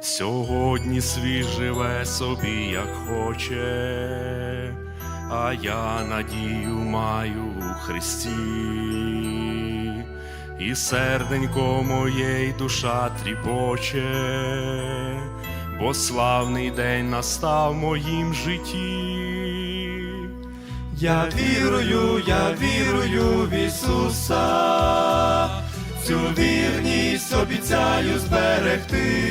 Сьогодні світ живе собі, як хоче, а я надію маю у Христі, і серденько моєї душа тріпоче, бо славний день настав в моїм житті. Я вірую, я вірую в Ісуса, цю вірність обіцяю зберегти,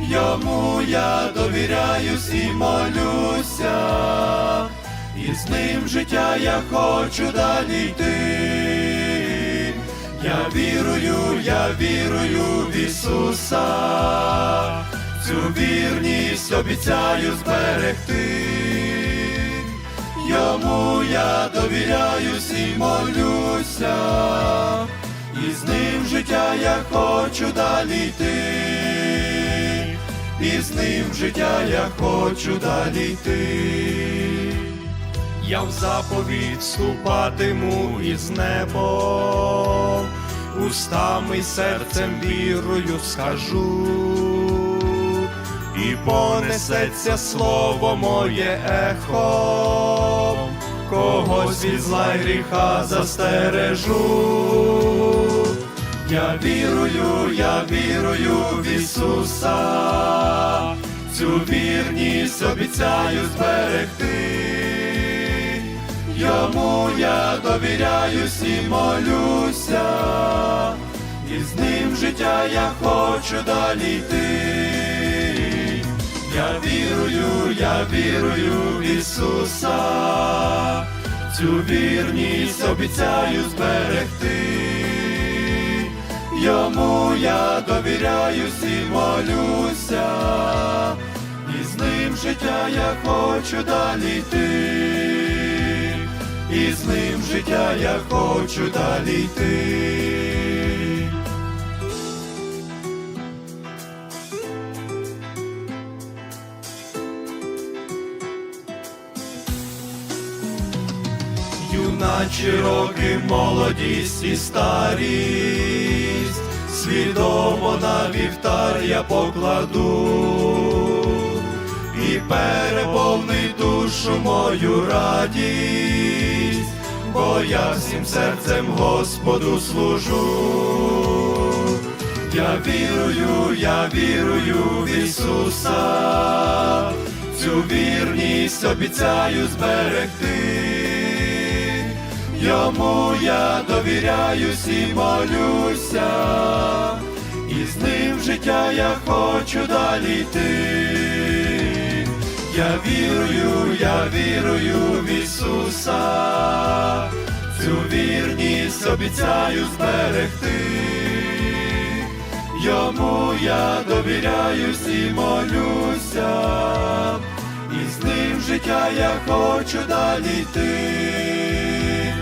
йому я довіряюсь і молюся, і з ним життя я хочу далі йти. Я вірую, я вірую в Ісуса, цю вірність обіцяю зберегти. Йому я довіряюсь і молюся, і з ним життя я хочу далі йти, і з ним життя я хочу далі йти. Я в заповідь вступатиму із небом, устами й серцем вірою скажу, і понесеться слово моє ехо, когось від зла й гріха застережу. Я вірую, я вірую в Ісуса, цю вірність обіцяю зберегти. Йому я довіряюсь і молюся, і з ним життя я хочу далі йти. Я вірую, я вірую в Ісуса, цю вірність обіцяю зберегти. Йому я довіряюсь і молюся, і з ним життя я хочу далі йти, і з ним життя я хочу далі йти. Юначі роки, молодість і старість, свідомо на вівтар я покладу, і переповни душу мою радість, бо я всім серцем Господу служу. Я вірую, я вірую в Ісуса, цю вірність обіцяю зберегти. Йому я довіряюсь і молюся, і з ним життя я хочу далі йти. Я вірую, я вірую в Ісуса, цю вірність обіцяю зберегти. Йому я довіряюсь і молюся, і з ним життя я хочу далі йти,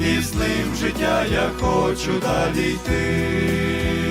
і з ним життя я хочу далі йти.